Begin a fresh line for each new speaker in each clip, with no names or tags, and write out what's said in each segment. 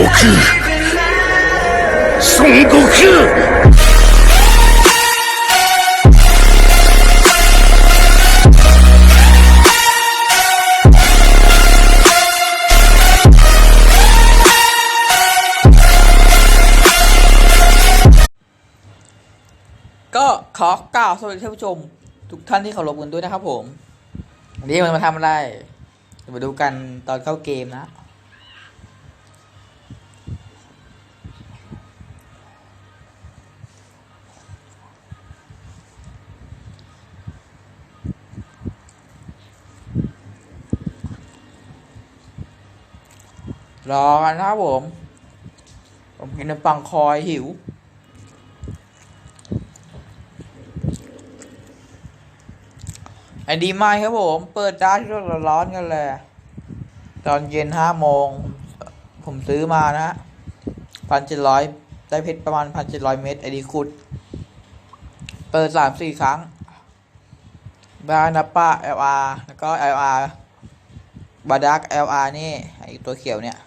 Goku Son อ
ก็ขอกล่าวสวัสดีท่านผู้ชม ทุกท่านที่เคารพกันด้วยนะครับผม วันนี้มันมาทำอะไรมาดูกันตอนเข้าเกมนะ รอกันครับผม ผมกินน้ำปังคอยหิวไอดีไม่ครับผม เปิดได้ที่เราร้อนกันเลย ตอนเย็นห้าโมง ผมซื้อมานะพันเจ็ดร้อยได้เพชรประมาณพันเจ็ดร้อยเมตรไอดีขุด เปิดสามสี่ครั้งบ้านนับป้า LR แล้วก็ LR บาดัก LR นี่ไอตัวเขียวเนี่ย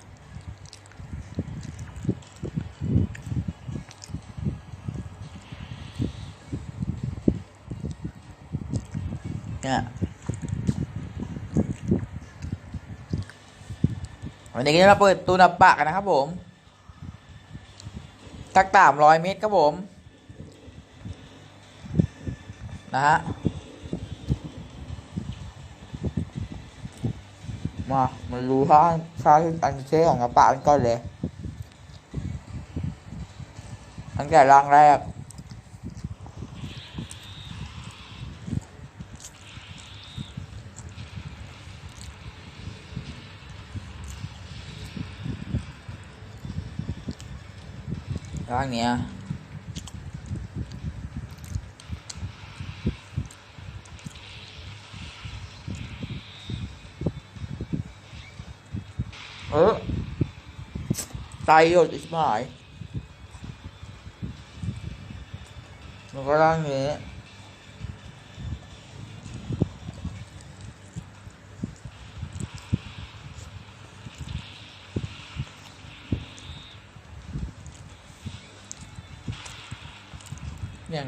วันนี้ก็จะมาเปิดตูนับปะกันนะครับผมทักตามร้อยเมตรครับผม นะฮะ มามาดูค่าค่าอันเช่ของกระปะกันก่อนเลย ตั้งแต่ร่างแรก ร่างเนี้ยเออไตห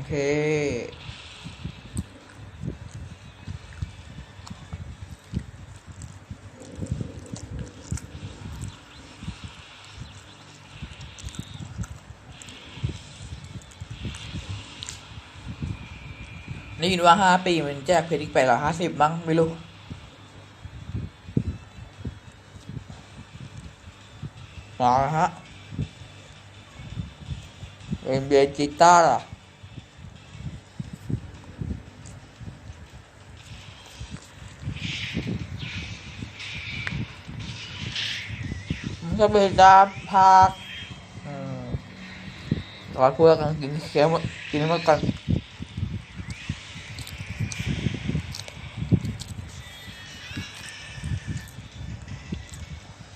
ยดอิสมายแล้วก็ร่างนี้อย่างเท่ได้ยินว่าห้าปีมันแจกเพชรอีกแปดร้อห้าสิบมั้งไม่รู้มาฮะเป็นเบจิต้าล่ะ มันก็เปดาพากอืมตอนพวกกันกินเคี้ยวกินมากัน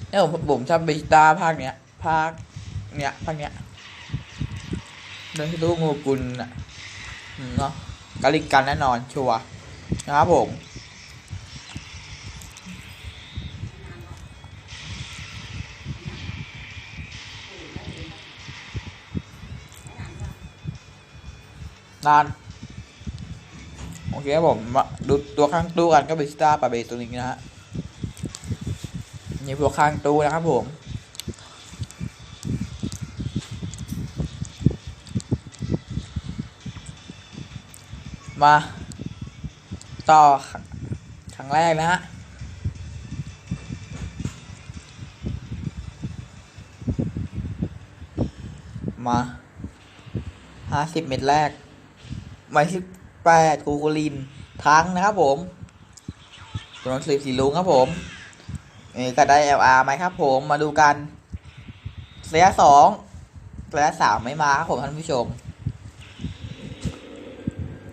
เนี่ยผมผมชอบเบจิต้าภาคเนี้ยภาคเนี้ยภาคเนี้ยเดินที่ตู้งูกุลอะอืมเนาะกาลิกันแน่นอนชัวร์นะครับผม นานโอเคครับผมมาดูตัวข้างตู้กันก็เบสตาปาเบสตัวนี้นะฮะนี่พวกข้างตู้นะครับผมมา ต่อครั้งแรกนะฮะมาห้าสิบเม็ดแรก หมายสิบแปดกูกูลินทั้งนะครับผมตัวนังสือสีลุงครับผมนี่ก็ได้ LR ไหมครับ ผมมาดูกันระยะสองระยะสามไม่มาครับผมท่านผู้ชม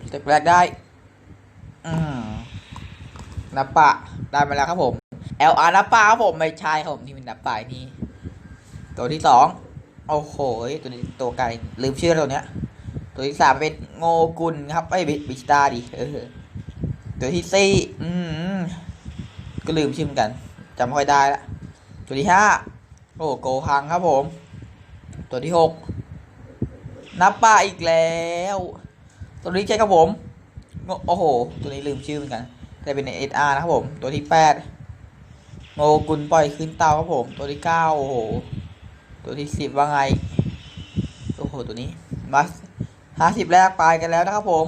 สเต็ปแรกได้ อืมนับปะได้มาแล้วครับผม LR นับปะครับผมไม่ใช่ครับผมที่เป็นนับปะนี่ตัวที่สองโอ้โหตัวนี้ตัวไกลลืมชื่อตัวเนี้ย ตัวที่สามเป็นโงกุลครับไอ้บิบิชตาดิเออตัวที่สี่อืมก็ลืมชื่อกันจำไม่ค่อยได้ละตัวที่ห้าโอ้โกคังครับผม ตัวที่หกนับป้าอีกแล้ว ตัวนี้ใช่ครับผม โอ้โห ตัวนี้ลืมชื่อเหมือนกัน แต่เป็นเอสอาร์นะครับผม ตัวที่แปดโงกุลปล่อยขึ้นเตาครับผม ตัวที่เก้าโอ้โห ตัวที่สิบว่าไง โอ้โห ตัวนี้มา ห้าสิบแรกไปกันแล้วนะครับผม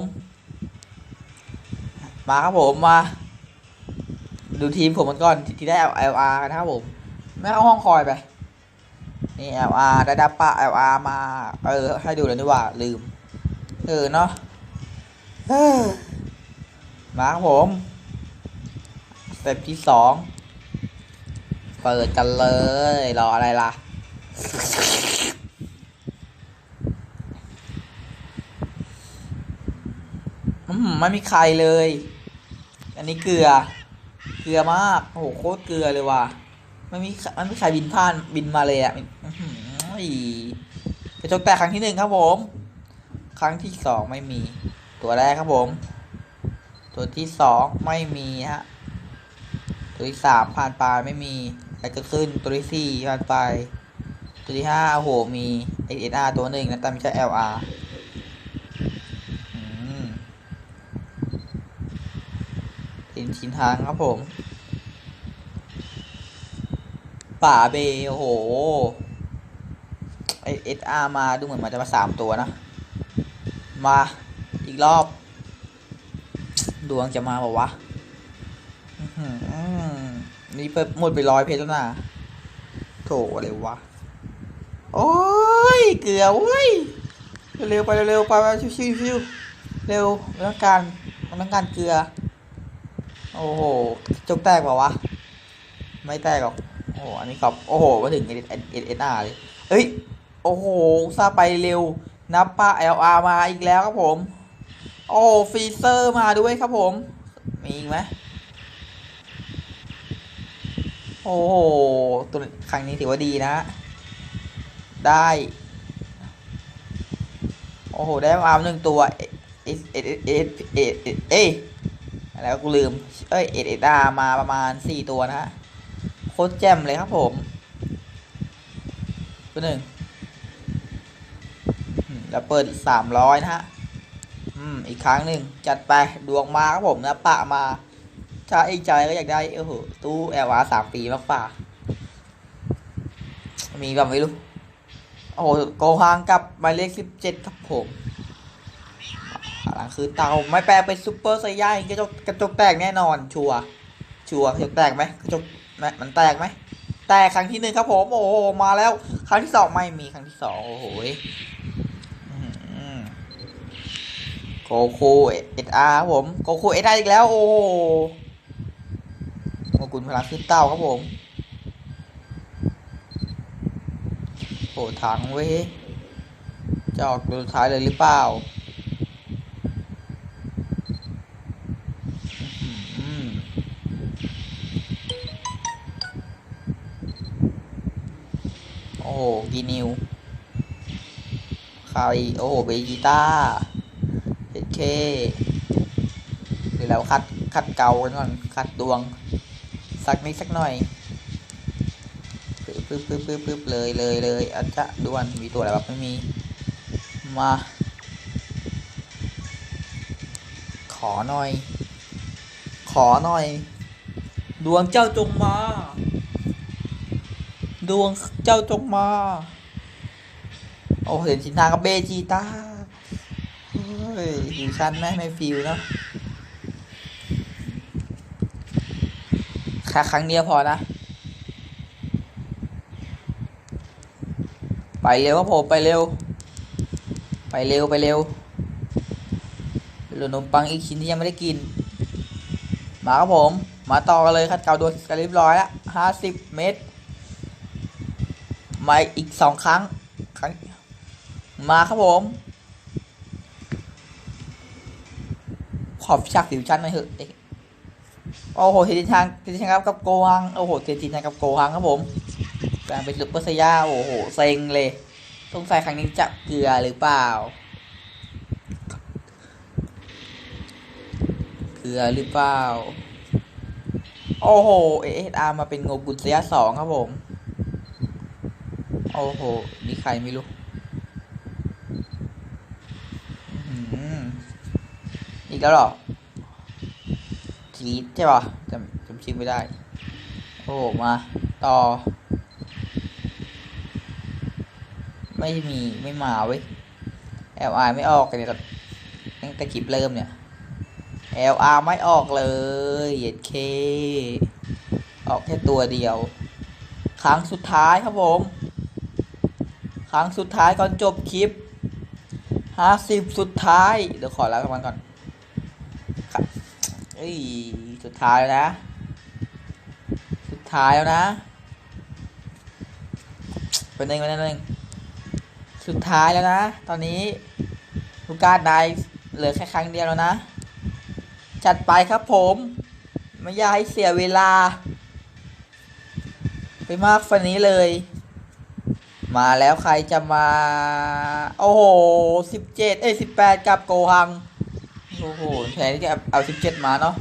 มาครับผมมา ดูทีมผมมันก่อนที่ได้ LR กันนะครับผม ไม่เข้าห้องคอยไป นี่ LR ได้ดับปะ LR มา เออ ให้ดูเลยดีกว่าลืม เออเนาะมาครับผมสเต็ปที่สองเปิดกันเลย รออะไรล่ะ อืม ไม่มีใครเลย อันนี้เกลือ เกลือมาก โอ้โหโคตรเกลือเลยว่ะ ไม่มีไม่มีใครบินผ่านบินมาเลยอะอื้อหืออีกระจกแตกครั้งที่หนึ่งครับผม ครั้งที่สองไม่มี ตัวแรกครับผม ตัวที่สองไม่มีฮะ ตัวที่สามผ่านไปไม่มีอะไรกิดขึ้น ตัวที่สี่ผ่านไป ตัวที่ห้าโอ้โหมี XR ตัวหนึ่งนะแต่ไม่ใช่ LR อืม็นชิ้นทางครับผม ป่าเบโอ้โหไอเอสอาร์มาดูเหมือนมันจะมาสามตัวนะ มาอีกรอบ ดวงจะมาบอกวะนี่เปิดหมดไปร้อยเพชรแล้วนะโถอะไรวะ โอ้ย เกลือเว้ย เร็วไปเร็วไปไปชิวๆเร็วไม่ต้องการไม่ต้องการเกลือ โอ้โหจกแตกเปล่าวะ ไม่แตกหรอก โอ้โห อันนี้ครับ โอ้โห มาถึงเอเอเอเออาร์เลยเฮ้ย โอ้โหซาไปเร็ว นับป้า LR มาอีกแล้วครับผม โอ้ฟีเซอร์มาด้วยครับผม มีอีกไหมโอ้โห ตัวครั้งนี้ถือว่าดีนะ ได้ โอ้โห ได้มาหนึ่งตัว เอสเอสเอสเอสเอ แล้วกูลืม เอ้ยเอสเอสอามาประมาณสี่ตัวนะฮะ โคตรแจ่มเลยครับผมตัวหนึ่งแล้วเปิดสามร้อยนะฮะ อืม อีกครั้งหนึ่ง จัดไป ดวงมาครับผมนะ ปะมา ถ้าไอ้ใจก็อยากได้เออโหตู้แอลวาสามปีมากป่ามีแบบไม่รู้ โอ้โห โกฮังกับหมายเลขสิบเจ็ดครับผม หลังคือเตาไม่แปลเป็นซูเปอร์ไซย่ายกระจกกระจกแตกแน่นอนชัวร์ชัวร์กระจกแตกไหมกระจกมมันแตกไหมแตกครั้งที่หนึ่งครับผมโอ้โหมาแล้ว ครั้งที่สองไม่มีครั้งที่สองโอ้โหโกคูเอสอาร์ผมโกคูเอสอาร์อีกแล้วโอ้โหโมกุลพลังขึ้นเต้าครับผมโอ้ถังเว้ยจะออกตัวสุดท้ายเลยหรือเปล่า กีนิวใครโอ้โหเบจิต้าเจ็ดเคเดี๋ยวเราคัดคัดเก่ากันก่อนคัดดวง สักนิดสักหน่อยปึ๊บปึ๊บปึ๊บปึ๊บปึ๊บเลยเลยเลยอาจจะด่วนมีตัวอะไรบ้างไม่มี มา ขอหน่อย ขอหน่อย ดวงเจ้าจงมา ดวงเจ้าจงมา โอ้เห็นสินทากับเบจีตาเฮ้ยฟิวชั่นไหมไม่ฟิวเนอะแค่ครั้งเดียวพอนะ ไปเร็วครับผมไปเร็ว ไปเร็วไปเร็วเหลือขนมปังอีกชิ้นที่ยังไม่ได้กิน มาครับผม มาต่อกันเลยคัดเก่าโดนกันเรียบร้อยล้วห้าสิบเมตร มาอีกสองครั้ง ครั้ง มาครับผม ขอบฉากฟิวชั่นหน่อยเถอะโอ้โหเทตินทางเทตินทางครับกับโกฮัง โอ้โหเทตินทางกับโกฮังครับผมแปลงเป็นซุปเปอร์ไซย่า โอ้โห เซ็งเลยสงสัยครั้งนี้จะเกลือหรือเปล่า เกลือหรือเปล่า โอ้โห เอสอาร์มาเป็นโงกุลเซียสองครับผม โอ้โห นี่ใครไม่รู้อืมอีกแล้วหรอจีดใช่ป่ะจำจำชื่อไม่ได้ โอ้โหมา ต่อ ไม่มีไม่มาเว้ย LR ไม่ออกเนี่ยตั้งแต่คลิปเริ่มเนี่ย LR ไม่ออกเลยเหยียดเค ออกแค่ตัวเดียว ครั้งสุดท้ายครับผม ครั้งสุดท้ายก่อนจบคลิปห้าสิบสุดท้าย เดี๋ยวขอแล้วกันก่อนครับเอ้ยสุดท้ายแล้วนะ สุดท้ายแล้วนะเป็นหนึ่งเป็นหนึ่งสุดท้ายแล้วนะ ตอนนี้ลูกการ์ดไดเหลือแค่ครั้งเดียวแล้วนะ จัดไปครับผม ไม่อยากให้เสียเวลา ไปมากฝันนี้เลย มาแล้วใครจะมา โอ้โหสิบเจ็ดเอ้ยสิบแปดกับโกหัง โอ้โหแทนที่จะเอาสิบเจ็ดมาเนาะ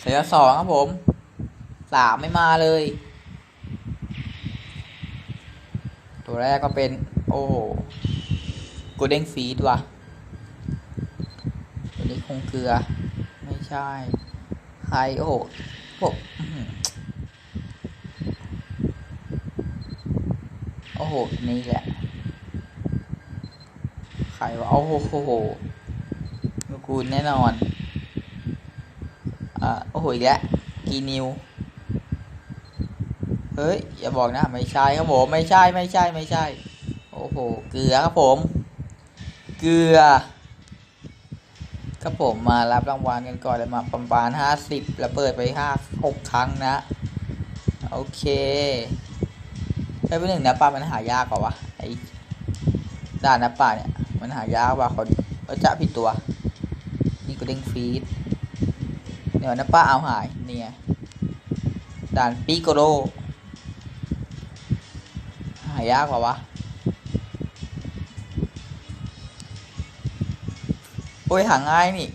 เสียสองครับผมสามไม่มาเลย ตัวแรกก็เป็น โอ้โหกูเด้งฟีดว่ะตัวนี้คงเกลือ ไม่ใช่ ใคร โอ้โหพวกอื้อหือ โหนี่แหละ ใครวะโอ้โหโอ้โหนูกูแน่นอน อ่าโอ้โหอีกแล้วกีนิว เฮ้ย อย่าบอกนะ ไม่ใช่ครับผม ไม่ใช่ไม่ใช่ไม่ใช่ โอ้โห เกลือครับผม เกลือครับผมมารับรางวัลกันก่อนเลยมาประมาณห้าสิบแล้วเปิดไปห้าหกครั้งนะ โอเค ได้ไปหนึ่งนะป้ามันหายากกว่าวะไอด่านนะป้าเนี่ย มันหายากกว่าเขาเขาจะผิดตัว นี่ก็เด้งฟีดเดี๋ยวนะป้าเอาหายเนี่ยด่านปีโกโรหายากกว่าวะโอ้ยหาง่ายนี่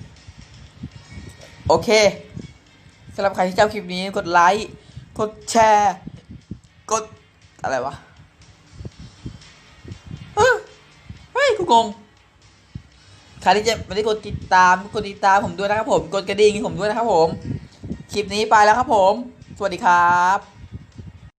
โอเคสำหรับใครที่ชอบคลิปนี้กดไลค์ กดแชร์ กด อะไรวะเฮ้ยกูงงใครที่จะไม่ได้กดติดตามกดติดตามผมด้วยนะครับผม กดกระดิ่งให้ผมด้วยนะครับผม คลิปนี้ไปแล้วครับผม สวัสดีครับ